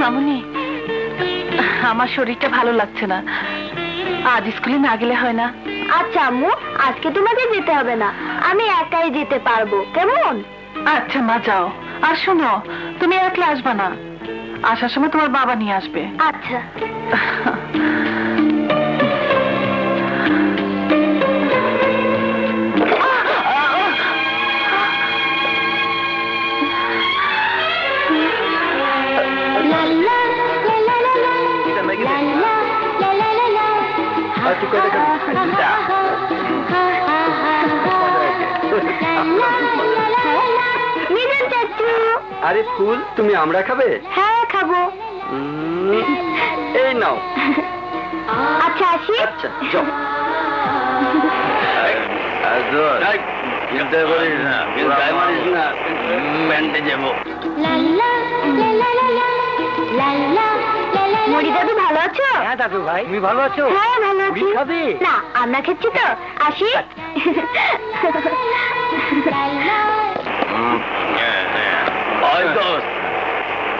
মামুনি আমার শরীরটা ভালো লাগছে না। আজ স্কুলে না গেলে হয় না। আচ্ছা আম্মু আজকে তোমাকে যেতে হবে না। আমি একাই যেতে পারব। কেমন? আচ্ছা মা যাও। আর শোনো তুমি একলা আসবা না। আসার সময় তোমার বাবা নিয়ে আসবে। আচ্ছা। আর ফুল তুমি আমরা খাবে হ্যাঁ খাব এই নাও আচ্ছা আসি আচ্ছা যাও চিন্তা করিস না গায়ে মারিস না প্যান্টে যাব মুড়ি দাদু আছো হ্যাঁ দাদু ভাই তুমি ভালো আছো? হ্যাঁ ভালো আছি। খাবে? না আমরা খাচ্ছি তো। আসি। দোস্ত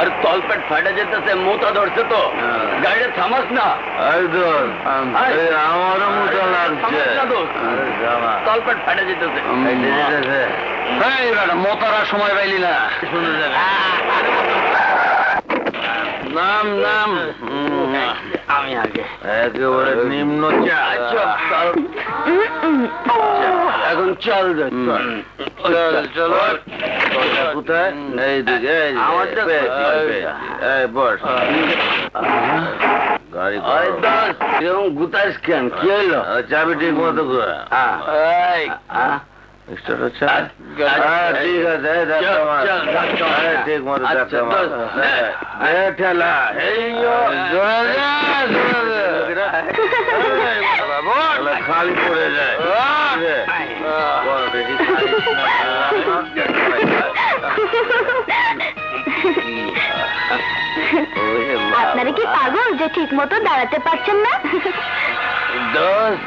আরে তলপেট ফাটা যেতেছে মোতা ধরছে তো। গাড়িটা থামাস না। আমারও মোতা লাগছে। তলপেট ফাটা যেতেছে। মোতার সময় পাইলি না। নাম নাম। আমি আগে। একেবারে নিম্ন এখন চল চল। চল কোথায়? এই দিকে বস। গাড়ি এরকম কেন? কি হইল? চাবি ঠিক মতো খালি পড়ে যায়। আপনারা কি পাগল যে ঠিক মতো দাঁড়াতে পারছেন না? দোষ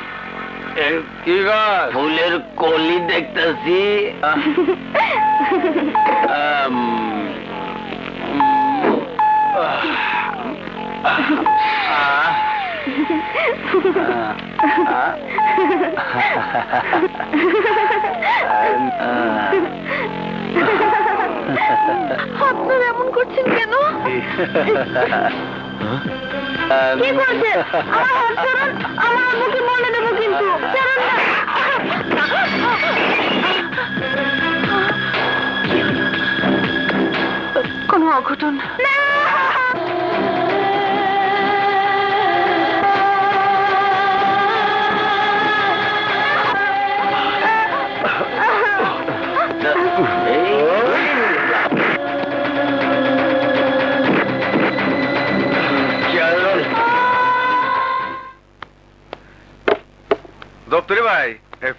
কি ফুলের কলি দেখতেছি। আপনারা এমন করছেন কেন? কি করছেন আমার হাত ছাড়ুন আমার আম্মুকে বলে না কোনো অঘটন? দপ্তরি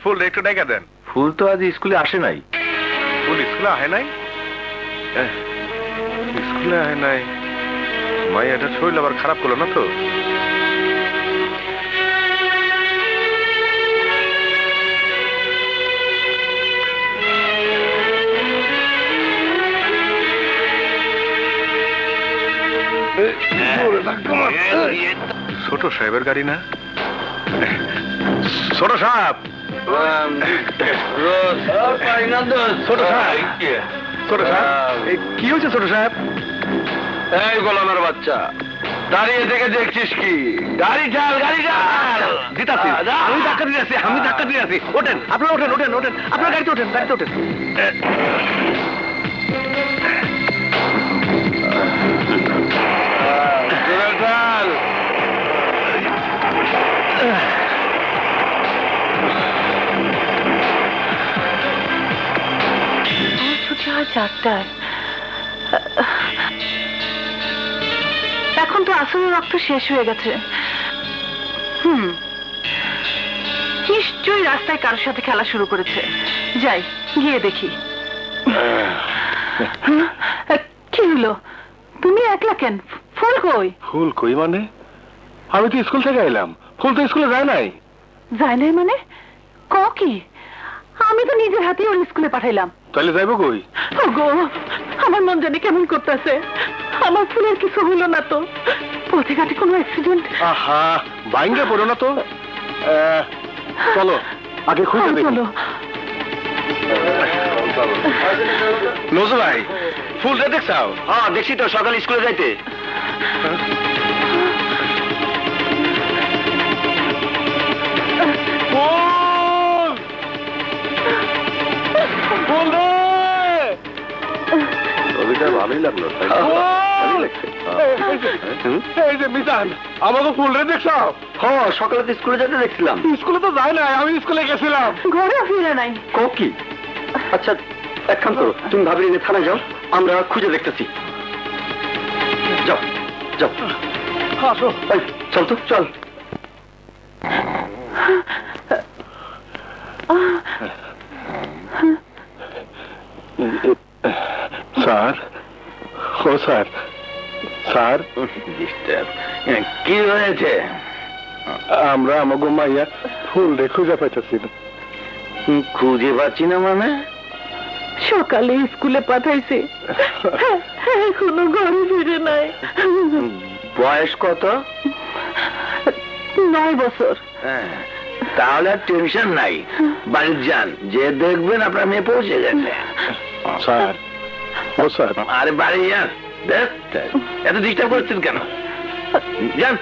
ফুল একটু ডেকে দেন ফুল তো আজ স্কুলে আসে নাই ফুল স্কুলে আহে নাই স্কুলে আহে নাই মাই এটা শরীর আবার খারাপ করল না তো ছোট সাহেবের গাড়ি না ছোট সাহেব ছোট সাহেব ছোট সাহেব কি হয়েছে ছোট সাহেব এই গোলামের বাচ্চা। দাঁড়িয়ে থেকে দেখছিস কি? গাড়ি ঢাল গাড়ি ঢাল জিতাছি আমি ধাক্কা দিয়ে আছি আমি ধাক্কা দিয়ে আছি ওঠেন। আপনারা ওঠেন ওঠেন ওঠেন। আপনার গাড়িতে ওঠেন গাড়িতে ওঠেন। ছুটি হয় চারটায় এখন তো আসলে রক্ত শেষ হয়ে গেছে। হুম। নিশ্চয়ই রাস্তায় কারোর সাথে খেলা শুরু করেছে। যাই গিয়ে দেখি। কি হলো? তুমি একলা কেন? ফুল কই? ফুল কই মানে? আমি তো স্কুল থেকে এলাম। ফুল তো স্কুলে যায় নাই। যায় নাই মানে? ক কি? আমি তো নিজের হাতেই ওর স্কুলে পাঠাইলাম। তাহলে যাইবো কই? গো আমার মন জানি কেমন করতেছে। আমার ফুলের কিছু হলো না তো। পথে ঘাটে কোনো অ্যাক্সিডেন্ট আহা বাইঙ্গে পড়ো না তো। আহ, চলো আগে খুঁজে দেখি। চলো। নজর ভাই ফুলটা দেখছাও? হ্যাঁ দেখছি তো সকাল স্কুলে যাইতে। ছবিটা ভালোই লাগল তাই না? ভালোই লাগছে। হুম? এই যে মিজান আমাকে ফুল রে দেখছাও হ্যাঁ সকালে তো স্কুলে যেতে দেখছিলাম। স্কুলে তো যাই না আমি স্কুলে গেছিলাম। ঘরে ফিরে নাই। কও কি? আচ্ছা এক কাম করো তুমি ভাবি নিয়ে থানায় যাও আমরা খুঁজে দেখতেছি। যাও যাও। আসো। এই, চল তো চল। স্যার। ও স্যার। স্যার? ডিস্টার্ব কি হয়েছে? আমরা আমাকে মাইয়া ফুল রে খুঁজে পাইতেছি না। খুঁজে পাচ্ছি না মানে? সকালে স্কুলে পাঠাইছে। এখনও ঘরে ফিরে নাই। বয়স কত? নয় বছর। হ্যাঁ, তাহলে আর টেনশন নাই। বাড়ির যান যে দেখবেন আপনার মেয়ে পৌঁছে গেছে। স্যার ও স্যার। আরে বাড়ি যান দেখ, দেখ, এত ডিস্টার্ব করছেন কেন? যান।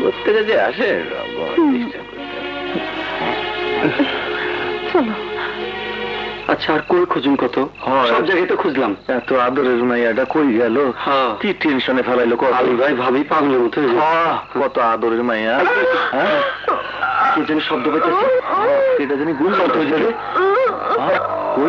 প্রত্যেকে যে আসে চলো। আচ্ছা আর কই খুঁজুন কত? সব জায়গায় তো খুঁজলাম। এত আদরের মাইয়াটা কই গেল? হ্যাঁ। কি টেনশনে ফেলাইলো কত? আলু ভাই ভাবি পাগলের মতো কত আদরের মাইয়া। হ্যাঁ? কে জানি শব্দ পেতেছে এটা জানি গুণ কত হয়ে যাবে। কই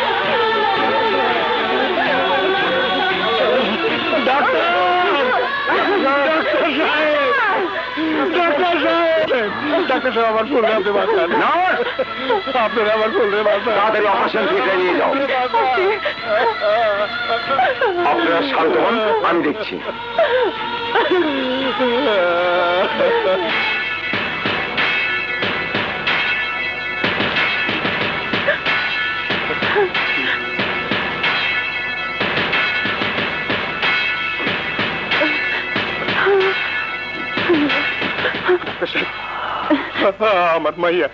ডাক্তার সাহেব আমার ফুল আপনি বাঁচান আপনার আমার ফুল রাতে বাঁচান তাড়াতাড়ি অপারেশন থিয়েটারে নিয়ে যাও। আপনারা শান্ত হন আমি দেখছি। আমার মাইয়া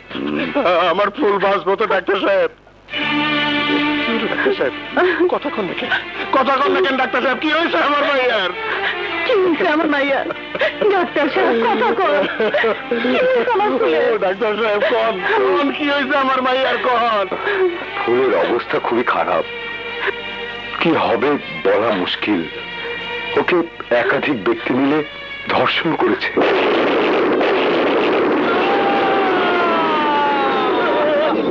আমার ফুল বাঁচবো তো ডাক্তার সাহেব। ডাক্তার সাহেব কথা কন দেখেন কথা কন দেখেন ডাক্তার সাহেব? কি হয়েছে আমার মাইয়ার? কি হয়েছে আমার মাইয়া? ডাক্তার সাহেব কথা কর কি হয়েছে আমার ফুলের? ও, ডাক্তার সাহেব কন কন কি হয়েছে আমার মাইয়ার কন? ফুলের অবস্থা খুবই খারাপ। কি হবে বলা মুশকিল। ওকে একাধিক ব্যক্তি মিলে ধর্ষণ করেছে।